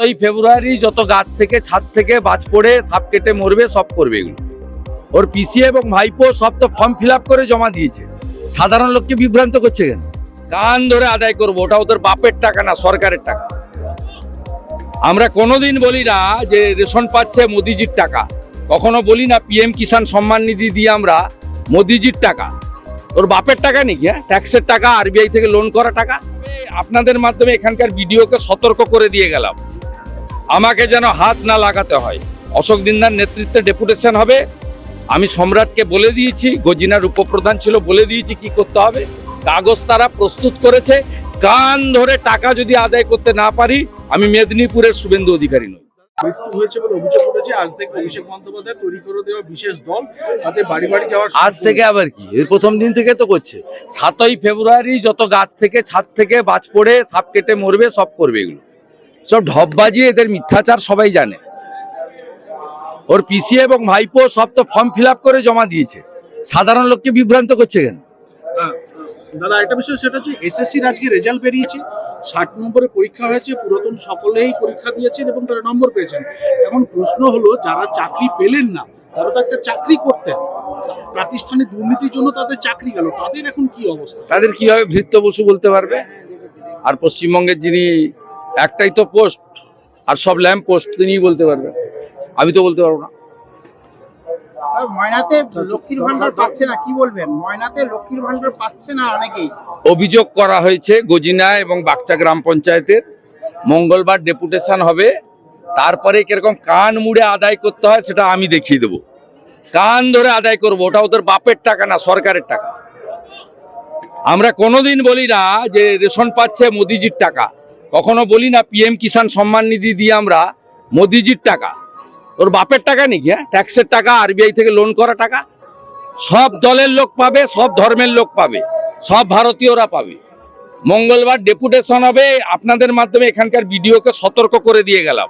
সাতই ফেব্রুয়ারি যত গাছ থেকে ছাদ থেকে বাজ পড়ে, সাপ কেটে মরবে, সব করবে এগুলো। ওর পিসি এবং ভাইপো সব তো ফর্ম ফিল করে জমা দিয়েছে। সাধারণ লোককে বিভ্রান্ত করছে কেন? কান ধরে আদায় করব ওটা ওদের বাপের টাকা না, সরকারের টাকা। আমরা কোনোদিন বলি না যে রেশন পাচ্ছে মোদিজির টাকা। কখনো বলি না পিএম কিষাণ সম্মান নিধি দিয়ে আমরা মোদিজির টাকা। ওর বাপের টাকা নাকি হ্যাঁ? ট্যাক্সের টাকা আরবিআই থেকে লোন করা টাকা? আপনাদের মাধ্যমে এখানকার ভিডিওকে সতর্ক করে দিয়ে গেলাম। আমাকে যেন হাত না লাগাতে হয়। অশোক দিন্দার নেতৃত্বে ডেপুটেশন হবে। আমি সম্রাটকে বলে দিয়েছি গজিনার উপপ্রধান ছিল বলে দিয়েছি কি করতে হবে। কাগজ তারা প্রস্তুত করেছে। কান ধরে টাকা যদি আদায় করতে না পারি আমি মেদিনীপুরের শুভেন্দু অধিকারী নই। মৃত্যু হয়েছে বলে অভিযোগ উঠেছে আজ থেকে অভিষেক বন্দ্যোপাধ্যায় তৈরি করে দেওয়া বিশেষ দল তাতে বাড়ি বাড়ি যাওয়ার আজ থেকে আবার কি? এর প্রথম দিন থেকে তো করছে। সাতই ফেব্রুয়ারি যত গাছ থেকে ছাদ থেকে বাজ পড়ে সাপ কেটে মরবে সব করবে এগুলো। সব ঢপ বাজিয়ে এদের মিথ্যাচার সবাই জানে। ওর পিসি এবং ভাইপো সব তো ফর্ম ফিল করে জমা দিয়েছে। সাধারণ লোককে বিভ্রান্ত করছে কেন? দাদা একটা বিষয় সেটা হচ্ছে এসএসসির আজকে রেজাল্ট বেরিয়েছে। ষাট নম্বরে পরীক্ষা হয়েছে পুরাতন সকলেই পরীক্ষা দিয়েছেন এবং তারা নম্বর পেয়েছেন। এখন প্রশ্ন হলো যারা চাকরি পেলেন না তারা তো একটা চাকরি করতেন। প্রাতিষ্ঠানিক দুর্নীতির জন্য তাদের চাকরি গেল তাদের এখন কি অবস্থা? তাদের কীভাবে ভৃত্য বসু বলতে পারবে? আর পশ্চিমবঙ্গের যিনি একটাই তো পোস্ট আর সব ল্যাম্প পোস্ট তিনিই বলতে পারবেন। আমি তো বলতে পারব না। ময়নাতে লক্ষ্মীর ভান্ডার পাচ্ছে না কি বলবেন? ময়নাতে লক্ষ্মীর ভান্ডার পাচ্ছে না অনেকেই। অভিযোগ করা হয়েছে গজিনা এবং বাগচা গ্রাম পঞ্চায়েতের। মঙ্গলবার ডেপুটেশন হবে। তারপরে কীরকম কান মুড়ে আদায় করতে হয় সেটা আমি দেখিয়ে দেবো। কান ধরে আদায় করব ওটা ওদের বাপের টাকা না সরকারের টাকা। আমরা কোনোদিন বলি না যে রেশন পাচ্ছে মোদিজির টাকা। কখনো বলি না পিএম কিষাণ সম্মান নিধি দিয়ে আমরা মোদিজির টাকা। ওর বাপের টাকা নাকি হ্যাঁ? ট্যাক্সের টাকা আরবিআই থেকে লোন করা টাকা? সব দলের লোক পাবে, সব ধর্মের লোক পাবে, সব ভারতীয়রা পাবে। মঙ্গলবার ডেপুটেশন হবে, আপনাদের মাধ্যমে এখানকার ভিডিওকে সতর্ক করে দিয়ে গেলাম।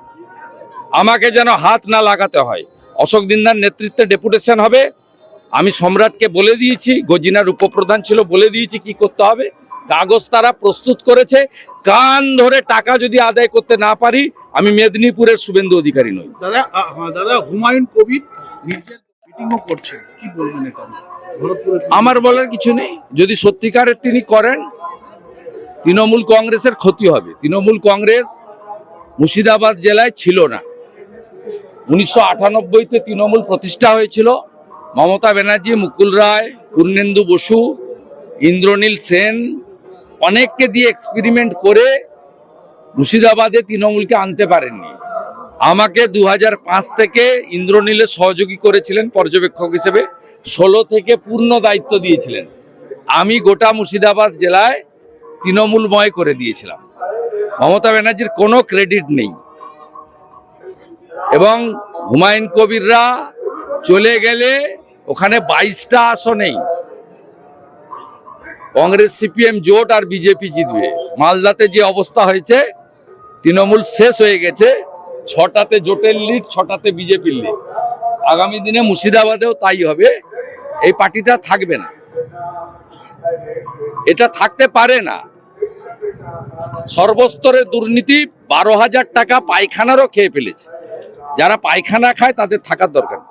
আমাকে যেন হাত না লাগাতে হয়। অশোক দিন্দার নেতৃত্বে ডেপুটেশন হবে। আমি সম্রাটকে বলে দিয়েছি, গজিনার উপপ্রধান ছিল, বলে দিয়েছি কি করতে হবে। কাগজ তারা প্রস্তুত করেছে। কান ধরে টাকা যদি আদায় করতে না পারি আমি মেদিনীপুরের শুভেন্দু অধিকারী নই। দাদা হুমায়ুন কবির নিজের মিটিংও করছেন কি বলবেন এটা? নিয়ে? ভরতপুরে তিনি- আমার বলার কিছু নেই। যদি সত্যিকারের তিনি করেন তৃণমূল কংগ্রেসের ক্ষতি হবে। তৃণমূল কংগ্রেস মুর্শিদাবাদ জেলায় ছিল না। উনিশশো আটানব্বইতে তৃণমূল প্রতিষ্ঠা হয়েছিল। মমতা ব্যানার্জি মুকুল রায় পূর্ণেন্দু বসু ইন্দ্রনীল সেন অনেককে দিয়ে এক্সপেরিমেন্ট করে মুর্শিদাবাদে তৃণমূলকে আনতে পারেননি। আমাকে দু থেকে ইন্দ্রনীলের সহযোগী করেছিলেন পর্যবেক্ষক হিসেবে, ষোলো থেকে পূর্ণ দায়িত্ব দিয়েছিলেন। আমি গোটা মুর্শিদাবাদ জেলায় তৃণমূলময় করে দিয়েছিলাম। মমতা ব্যানার্জির কোনো ক্রেডিট নেই। এবং হুমায়ুন কবিররা চলে গেলে ওখানে বাইশটা আসনেই কংগ্রেস, সিপিএম জোট আর বিজেপি জিতবে। মালদাতে যে অবস্থা হয়েছে, তৃণমূল শেষ হয়ে গেছে। ছটাতে জোটের লিড ছটাতে বিজেপির লিড আগামী দিনে মুর্শিদাবাদেও তাই হবে। এই পার্টিটা থাকবে না। এটা থাকতে পারে না। সর্বস্তরে দুর্নীতি বারো হাজার টাকা পায়খানারও খেয়ে ফেলেছে। যারা পায়খানা খায়, তাদের থাকার দরকার।